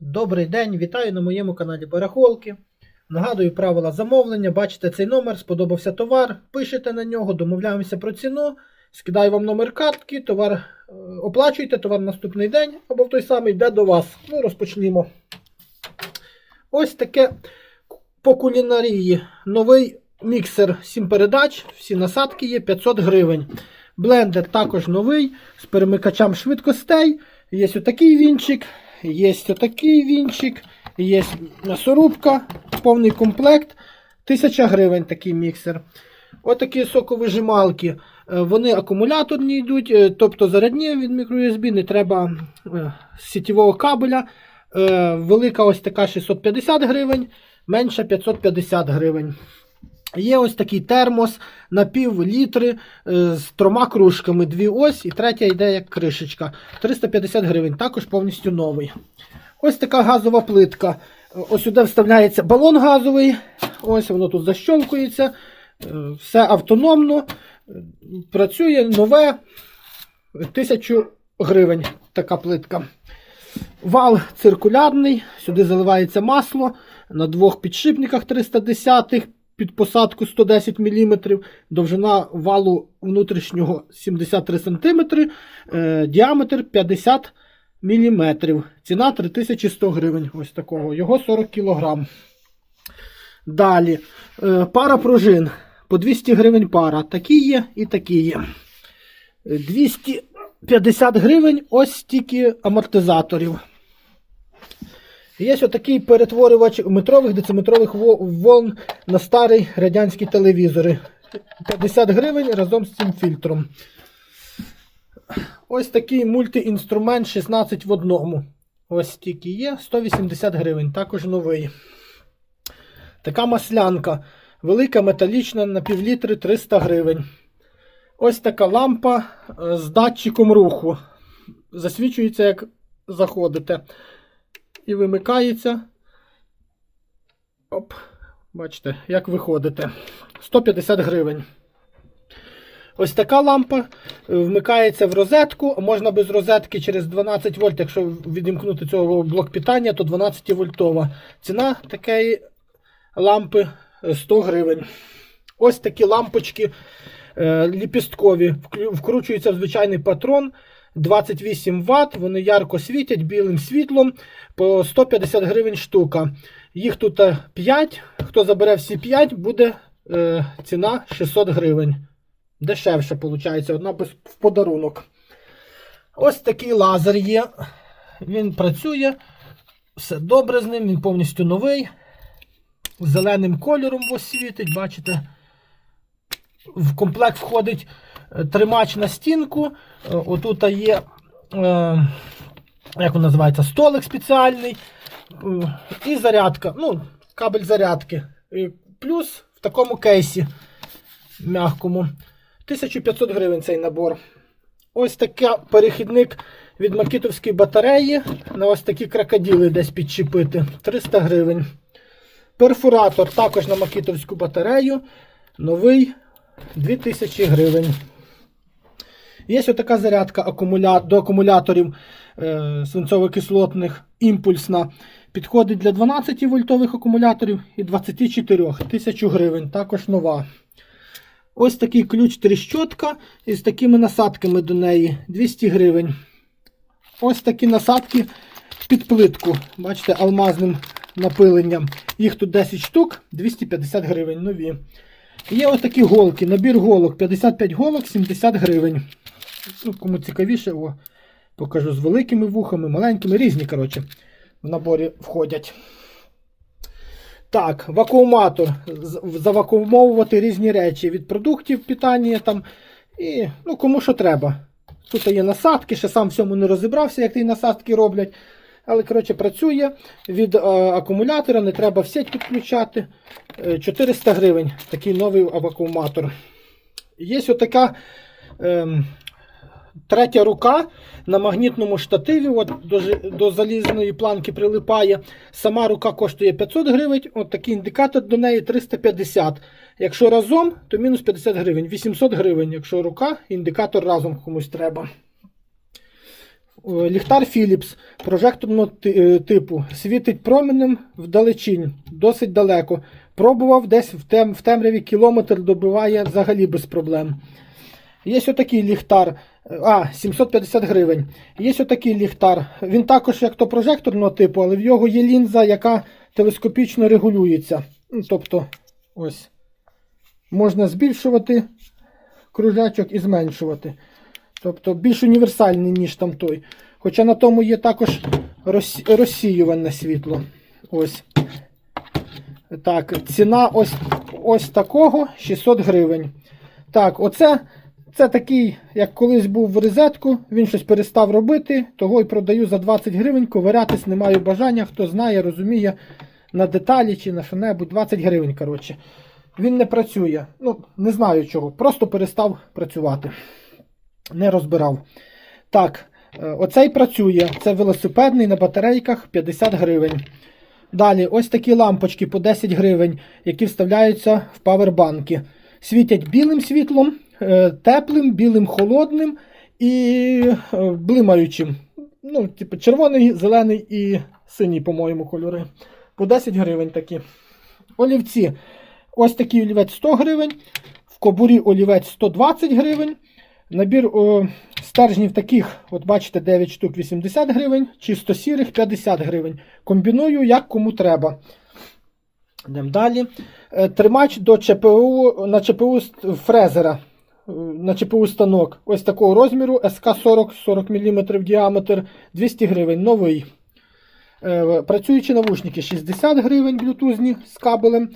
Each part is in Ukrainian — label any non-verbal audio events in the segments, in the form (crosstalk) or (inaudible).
Добрий день, вітаю на моєму каналі Барахолки. Нагадую правила замовлення. Бачите цей номер, сподобався товар. Пишете на нього, домовляємося про ціну. Скидаю вам номер картки, товар е, оплачуєте, товар наступний день або в той самий йде до вас. Ну, розпочнімо. Ось таке по кулінарії. Новий міксер 7 передач, всі насадки є 500 гривень. Блендер також новий з перемикачем швидкостей. Є отакий вінчик, є отакий вінчик, є м'ясорубка, повний комплект. 1000 гривень такий міксер. Отакі соковижималки. Е, Вони акумуляторні йдуть, е, тобто зарядні від мікро-USB, не треба е, сітєвого кабеля. Велика ось така 650 гривень, менша 550 гривень. Є ось такий термос на пів літри е, з трьома кружками. Дві ось і третя йде як кришечка. 350 гривень, також повністю новий. Ось така газова плитка. Е, Ось сюди вставляється балон газовий. Ось воно тут защолкується. Е, Все автономно. Працює нове. 1000 гривень така плитка. Вал циркулярний, сюди заливається масло на двох підшипниках 310 під посадку 110 мм, довжина валу внутрішнього 73 см, е, діаметр 50 мм. Ціна 3100 гривень. Ось такого. Його 40 кг. Далі. Е, пара пружин. По 200 гривень пара. Такі є і такі є. Е, 250 гривень ось стільки амортизаторів. Є отакий перетворювач метрових дециметрових волн на старий радянські телевізори. 50 гривень разом з цим фільтром. Ось такий мультиінструмент 16 в одному. Ось стільки є. 180 гривень. Також новий. Така маслянка. Велика металічна на півлітри 300 гривень. Ось така лампа е, з датчиком руху. Засвічується, як заходите. І вимикається. Оп, бачите, як виходите. 150 гривень. Ось така лампа е, вмикається в розетку. Можна без розетки через 12 вольт, якщо відімкнути цього блок питання, то 12 вольтова. Ціна такої лампи е, 100 гривень. Ось такі лампочки е, ліпісткові. Вкручуються в звичайний патрон. 28 Вт, вони ярко світять білим світлом по 150 гривень штука. Їх тут 5. Хто забере всі 5, буде е, ціна 600 гривень. Дешевше, виходить, одна без, в подарунок. Ось такий лазер є. Він працює. Все добре з ним, він повністю новий. Зеленим кольором світить, бачите. В комплект входить е, тримач на стінку. Е, Отут є, е, як він називається, столик спеціальний. Е, І зарядка. Ну, кабель зарядки. Плюс в такому кейсі м'якому. 1500 гривень цей набор. Ось такий перехідник від макітовської батареї. На ось такі крокодили десь підчепити. 300 гривень. Перфоратор також на макітовську батарею. Новий 2000 гривень. Є така зарядка до акумуляторів е... свинцово-кислотних імпульсна. Підходить для 12 вольтових акумуляторів і 24 1000 гривень. Також нова. Ось такий ключ тріщотка із такими насадками до неї 200 гривень. Ось такі насадки під плитку. Бачите, алмазним напиленням. Їх тут 10 штук, 250 гривень нові. Є ось такі голки, набір голок, 55 голок, 70 гривень. Ну, Кому цікавіше, о, покажу з великими вухами, маленькими, різні, коротше, в наборі входять. Так, вакууматор. Завакуумовувати різні речі від продуктів питання там. І ну, кому що треба. Тут є насадки, ще сам в цьому не розібрався, як ті насадки роблять. Але, коротше, працює від е, акумулятора, не треба в сеть підключати. Е, 400 гривень такий новий вакууматор. Є отака ем, третя рука на магнітному штативі. От до, до залізної планки прилипає. Сама рука коштує 500 гривень. От такий індикатор до неї 350. Якщо разом, то мінус 50 гривень. 800 гривень. Якщо рука, індикатор разом комусь треба. Е, Ліхтар Philips прожекторного е, типу. Світить променем вдалечінь, досить далеко. Пробував десь в темряві кілометр добиває взагалі без проблем. Є отакий ліхтар. А, 750 гривень. Є отакий ліхтар. Він також як то прожекторного типу, але в його є лінза, яка телескопічно регулюється. Ну, Тобто, ось. Можна збільшувати кружечок і зменшувати. Тобто більш універсальний, ніж там той. Хоча на тому є також розсіюване світло. Ось. Так, ціна ось, ось такого 600 гривень. Так, оце це такий, як колись був в розетку, він щось перестав робити, того й продаю за 20 гривень, ковирятись не маю бажання, хто знає, розуміє на деталі чи на що-небудь. 20 гривень, коротше. Він не працює. Ну, не знаю чого. Просто перестав працювати. Не розбирав. Так, е, оцей працює. Це велосипедний на батарейках 50 гривень. Далі, ось такі лампочки по 10 гривень, які вставляються в павербанки. Світять білим світлом, теплим, білим холодним і е, блимаючим. Ну, типу, червоний, зелений і синій, по-моєму, кольори. По 10 гривень такі. Олівці. Ось такий олівець 100 гривень. В кобурі олівець 120 гривень. Набір о, стержнів таких, от бачите, 9 штук 80 гривень, чисто сірих 50 гривень. Комбіную, як кому треба. Йдемо далі. Е, Тримач до ЧПУ на ЧПУ фрезера. Е, На ЧПУ станок. Ось такого розміру СК-40 40 мм діаметр 200 гривень. Новий. Е, Працюючі навушники 60 гривень блютузні з кабелем.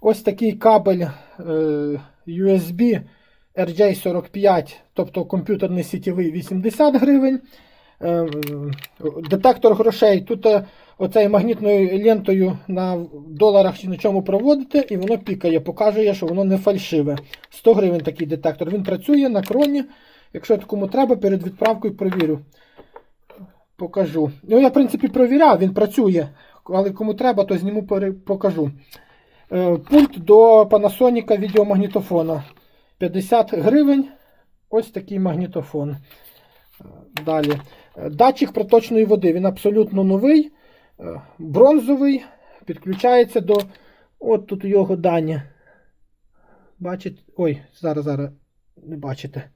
Ось такий кабель е, USB RJ45, тобто комп'ютерний сітєвий 80 гривень. Е, Детектор грошей. Тут е, оцею магнітною лентою на доларах чи на чому проводите, і воно пікає, показує, що воно не фальшиве. 100 гривень такий детектор. Він працює на кроні. Якщо кому треба, перед відправкою провірю. Покажу. Ну, я, в принципі, провіряв, він працює. Але кому треба, то зніму покажу. Е, Пульт до Panasonic відеомагнітофона. 50 гривень. Ось такий магнітофон. Далі. Датчик проточної води. Він абсолютно новий, е, бронзовий. Підключається до. От тут його дані. Бачите? Ой, зараз, зараз не бачите.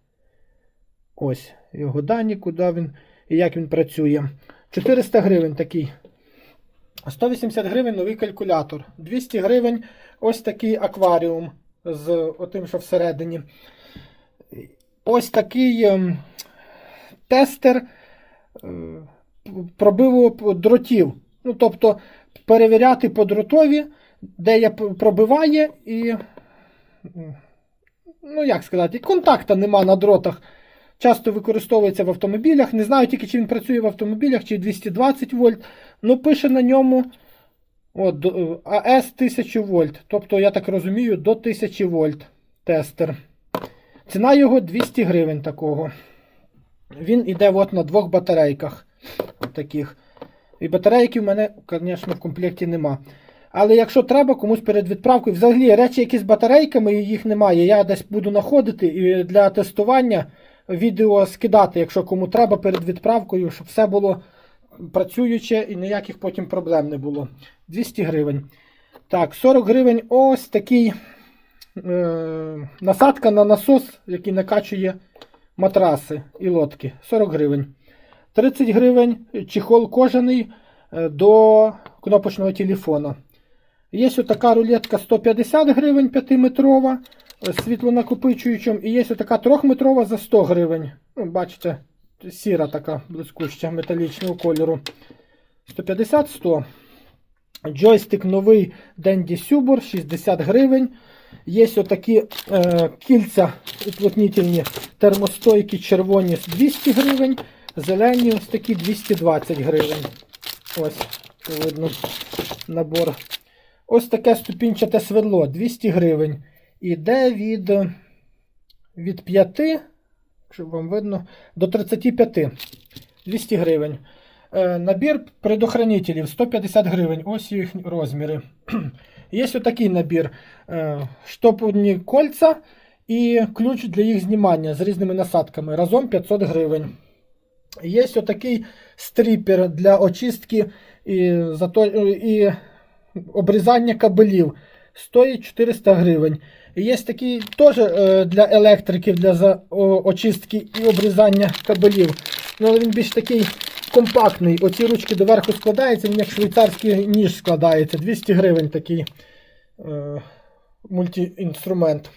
Ось його дані, куди він і як він працює. 400 гривень такий. 180 гривень новий калькулятор. 200 гривень ось такий акваріум з отим, що всередині. Ось такий ем, тестер пробиву дротів. Ну, тобто перевіряти по дротові, де я пробиває і. Ну, як сказати, контакта нема на дротах. Часто використовується в автомобілях. Не знаю тільки, чи він працює в автомобілях, чи 220 вольт. Ну, пише на ньому от, АС 1000 вольт. Тобто, я так розумію, до 1000 вольт тестер. Ціна його 200 гривень такого. Він іде от на двох батарейках. Таких. І батарейки в мене, звісно, в комплекті нема. Але якщо треба комусь перед відправкою, взагалі речі, які з батарейками, їх немає. Я десь буду знаходити і для тестування відео скидати, якщо кому треба перед відправкою, щоб все було працююче і ніяких потім проблем не було. 200 гривень. Так, 40 гривень ось такий е, насадка на насос, який накачує матраси і лодки. 40 гривень. 30 гривень чехол кожаний е, до кнопочного телефона. Є така рулетка 150 гривень 5-метрова з світлонакопичуючим. І є така 3-метрова за 100 гривень. Ну, бачите, сіра така блискуча металічного кольору. 150-100. Джойстик новий Dendy Subur 60 гривень. Є отакі е, кільця уплотнительні термостойкі червоні 200 гривень. Зелені ось такі 220 гривень. Ось, видно набор. Ось таке ступінчате свердло 200 гривень. Іде від, від 5, якщо вам видно, до 35. 200 гривень. Е, Набір предохранителів 150 гривень. Ось їх розміри. (clears throat) Є отакий набір. Е, Штопні кольця і ключ для їх знімання з різними насадками. Разом 500 гривень. Є отакий стріпер для очистки і, і обрізання кабелів. Стоїть 400 гривень. Є такий теж е, для електриків для очистки і обрізання кабелів. Ну, але він більш такий компактний. Оці ручки доверху складаються, він як швейцарський ніж складається. 200 гривень такий е, мультіінструмент.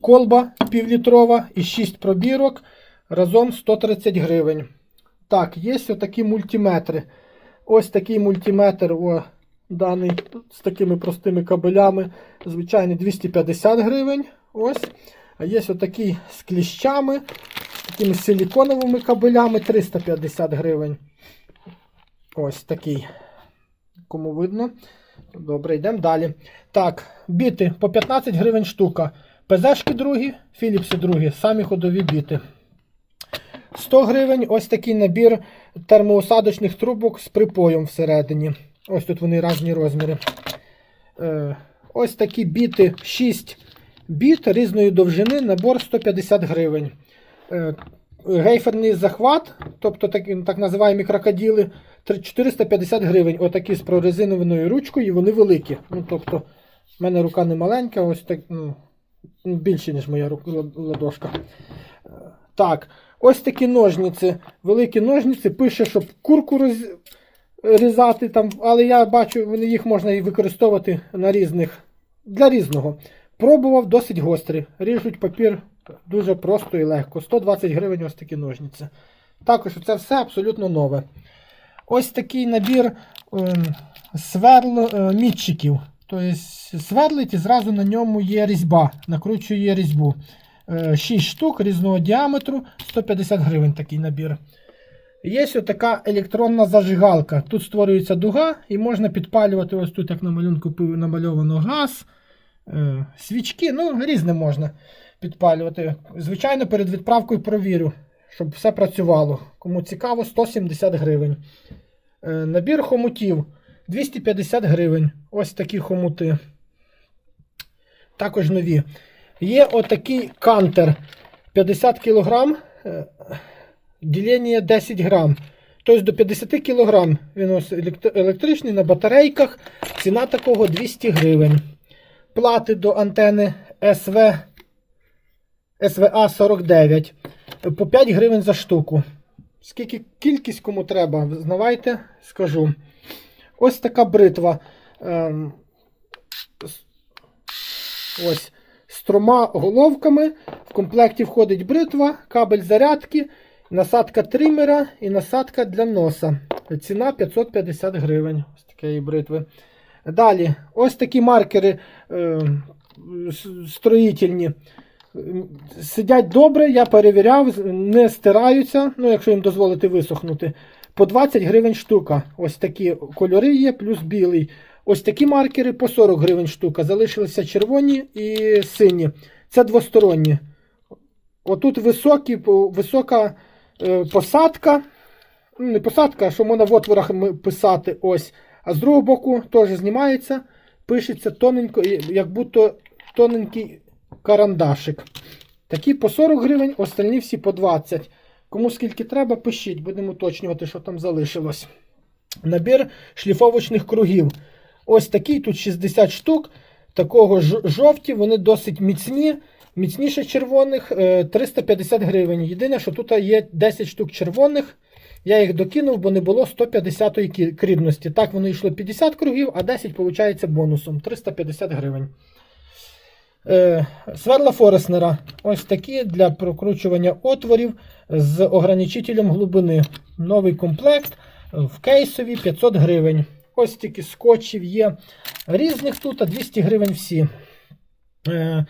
Колба півлітрова і 6 пробірок. Разом 130 гривень. Так, є отакі мультиметри. Ось такий мультиметр о, даний з такими простими кабелями. Звичайний 250 гривень. Ось. А є отакий з кліщами, такими силіконовими кабелями 350 гривень. Ось такий. Кому видно? Добре, йдемо далі. Так, біти по 15 гривень штука. ПЗшки другі, Філіпси другі, самі ходові біти. 100 гривень ось такий набір термоусадочних трубок з припоєм всередині. Ось тут вони різні розміри. Е, ось такі біти 6 біт різної довжини, набор 150 гривень. Е, гейферний захват, тобто так, так називаємо крокодили, 450 гривень. Отакі з прорезиновою ручкою, і вони великі. Ну, тобто, в мене рука не маленька, ось так, ну, більше, ніж моя ладошка. Е, Так, ось такі ножниці. Великі ножниці. Пише, щоб курку роз... різати там, але я бачу, їх можна і використовувати на різних, для різного. Пробував досить гострі. Ріжуть папір дуже просто і легко. 120 гривень ось такі ножниці. Також це все абсолютно нове. Ось такий набір ем, сверл е, мітчиків. Тобто сверлить і зразу на ньому є різьба, накручує різьбу. 6 штук різного діаметру, 150 гривень такий набір. Є ось така електронна зажигалка. Тут створюється дуга і можна підпалювати ось тут, як на малюнку намальовано газ, е, свічки, ну, різне можна підпалювати. Звичайно, перед відправкою провірю, щоб все працювало. Кому цікаво, 170 гривень. Е, Набір хомутів 250 гривень. Ось такі хомути. Також нові. Є отакий кантер 50 кг, е, ділення 10 грам. Тобто до 50 кг він електричний на батарейках. Ціна такого 200 гривень. Плати до антени СВ, СВА 49 по 5 гривень за штуку. Скільки кількість кому треба, знавайте, скажу. Ось така бритва. Ем, ось з трьома головками. В комплекті входить бритва, кабель зарядки, насадка тримера і насадка для носа. Ціна 550 гривень. Ось такої бритви. Далі, ось такі маркери е, строїтельні. Сидять добре, я перевіряв, не стираються, ну, якщо їм дозволити висохнути. По 20 гривень штука. Ось такі кольори є, плюс білий. Ось такі маркери по 40 гривень штука. Залишилися червоні і сині. Це двосторонні. Отут високі, висока е, посадка. Ну, Не посадка, що можна в отворах писати. ось. А з другого боку теж знімається, пишеться тоненько, як будто тоненький карандашик. Такі по 40 гривень, остальні всі по 20. Кому скільки треба, пишіть, будемо уточнювати, що там залишилось. Набір шліфовочних кругів. Ось такий, тут 60 штук. Такого жовті, вони досить міцні. Міцніше червоних е, 350 гривень. Єдине, що тут є 10 штук червоних. Я їх докинув, бо не було 150 кі- крібності. Так воно йшло 50 кругів, а 10 виходить бонусом 350 гривень. Е, Сверла Фореснера. Ось такі для прокручування отворів з ограничителем глибини. Новий комплект в кейсові 500 гривень. Ось тільки скотчів є. Різних тут, а 200 гривень всі. Е,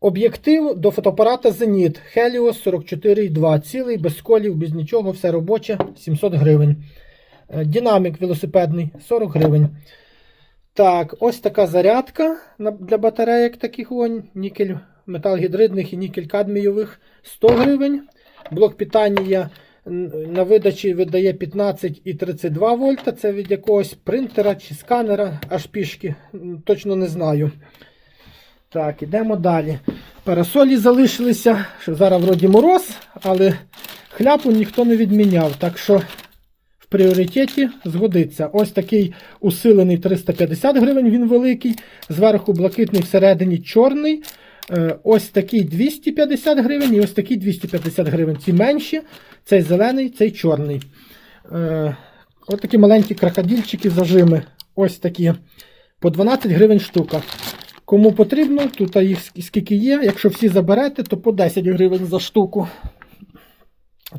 Об'єктив до фотоапарата Зеніт Helios 44,2. Цілий, без колів, без нічого, все робоче 700 гривень. Е, Динамік велосипедний 40 гривень. Так, ось така зарядка для батареїк таких вон, нікель метал гідридних і нікель кадмійових 100 гривень. Блок питання на видачі видає 15 і 32 вольта. Це від якогось принтера чи сканера, аж пішки. Точно не знаю. Так, ідемо далі. Парасолі залишилися, що зараз вроді мороз, але Хляпу ніхто не відміняв, так що в пріоритеті згодиться. Ось такий усилений 350 гривень, він великий. Зверху блакитний, всередині чорний. Е, Ось такий 250 гривень і ось такий 250 гривень. Ці менші, цей зелений, цей чорний. Е, Ось такі маленькі крокодильчики зажими. Ось такі. По 12 гривень штука. Кому потрібно, тут їх скільки є. Якщо всі заберете, то по 10 гривень за штуку.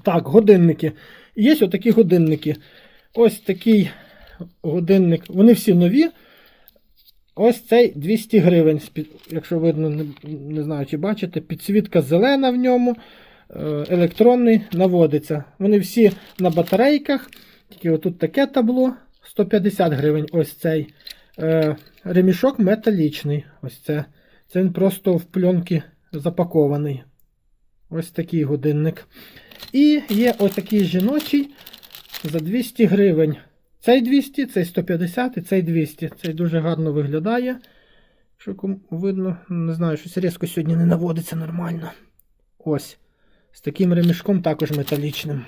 Так, годинники. Є ось такі годинники. Ось такий годинник. Вони всі нові. Ось цей 200 гривень. Якщо видно, не, не знаю, чи бачите, підсвітка зелена в ньому, е, електронний наводиться. Вони всі на батарейках. Тільки отут таке табло 150 гривень. Ось цей. Е, ремішок металічний. Ось це. Це він просто в пленки запакований. Ось такий годинник. І є ось такий жіночий за 200 гривень. Цей 200, цей 150 і цей 200. Цей дуже гарно виглядає. Що кому видно, не знаю, щось різко сьогодні не наводиться нормально. Ось. З таким ремішком також металічним.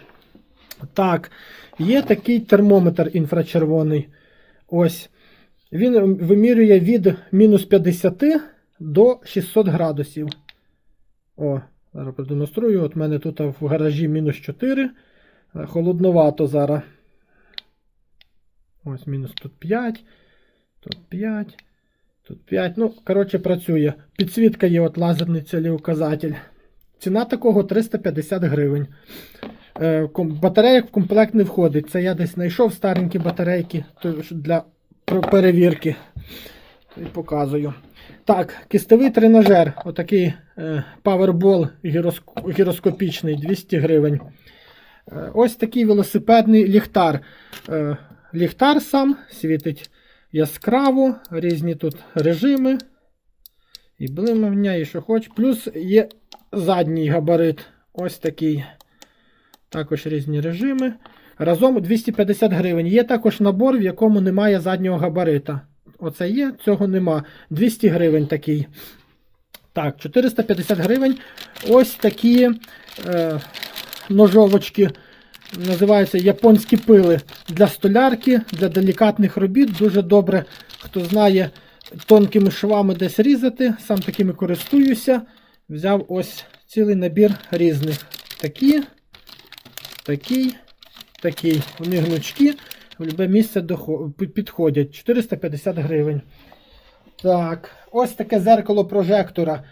Так, є такий термометр інфрачервоний. Ось. Він вимірює від мінус 50 до 600 градусів. О, зараз продемонструю. От мене тут в гаражі мінус 4. Е, Холодновато зараз. Ось мінус тут 5. Тут 5. Тут 5. Ну, коротше, працює. Підсвітка є от лазерний цілеуказатель. Ціна такого 350 гривень. Е, Батарея в комплект не входить. Це я десь знайшов старенькі батарейки для перевірки. І показую. Так, кистовий тренажер. Отакий е, Powerball гіроскопічний 200 гривень. Е, ось такий велосипедний ліхтар. Е, ліхтар сам світить яскраво, різні тут режими. І блимання, і що хоч. Плюс є задній габарит. Ось такий. Також різні режими. Разом 250 гривень. Є також набор, в якому немає заднього габарита. Оце є, цього нема. 200 гривень такий. Так, 450 гривень. Ось такі е, ножовочки. Називаються японські пили для столярки, для делікатних робіт. Дуже добре, хто знає тонкими швами десь різати. Сам такими користуюся. Взяв ось цілий набір різних. Такі, такий, такий. Вони гнучкі, в любе місце підходять. 450 гривень. Так, ось таке зеркало прожектора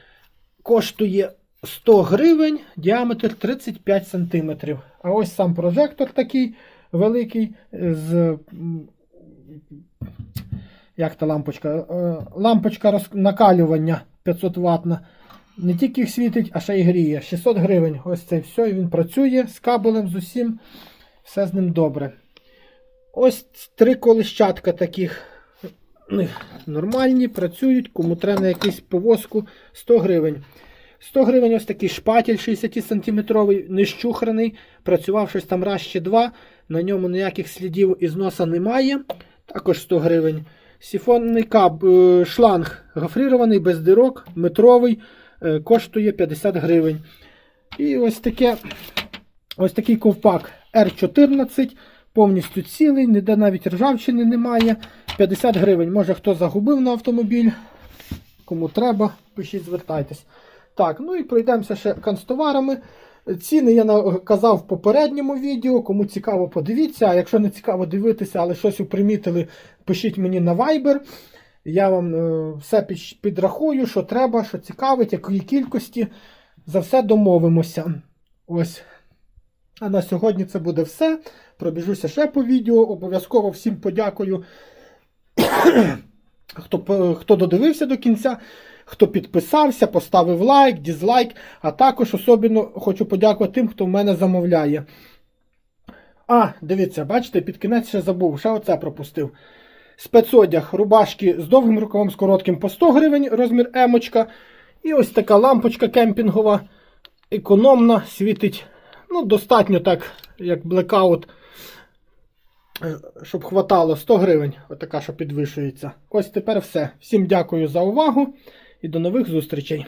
коштує 100 гривень, діаметр 35 см. А ось сам прожектор такий великий з. Як та лампочка? Е, Лампочка накалювання 500 ватна. Не тільки світить, а ще й гріє. 600 гривень. Ось це все. І він працює з кабелем, з усім. Все з ним добре. Ось три колищатка таких ну, нормальні, працюють. Кому треба на якусь повозку 100 гривень. 100 гривень ось такий шпатель 60 сантиметровий, нещухраний. Працював щось там раз чи два. На ньому ніяких слідів із носа немає. Також 100 гривень. Сіфонний каб, е, шланг гофрирований, без дирок, метровий, е, коштує 50 гривень. І ось таке, ось такий ковпак R14, повністю цілий, ніде навіть ржавчини немає. 50 гривень. Може хто загубив на автомобіль. Кому треба, пишіть, звертайтесь. Так, ну і пройдемося ще канцтоварами. Ціни я казав в попередньому відео. Кому цікаво, подивіться. А якщо не цікаво дивитися, але щось упримітили, пишіть мені на Viber. Я вам е, все підрахую, що треба, що цікавить, якої кількості. За все домовимося. Ось. А на сьогодні це буде все. Пробіжуся ще по відео. Обов'язково всім подякую, (coughs) хто, хто додивився до кінця, хто підписався, поставив лайк, дізлайк. А також особливо хочу подякувати тим, хто в мене замовляє. А, дивіться, бачите, під кінець ще забув, ще оце пропустив. Спецодяг, рубашки з довгим рукавом, з коротким по 100 гривень, розмір емочка. І ось така лампочка кемпінгова, економна, світить. Ну, достатньо так, як блекаут, щоб хватало 100 гривень. Отака, що підвищується. Ось тепер все. Всім дякую за увагу і до нових зустрічей.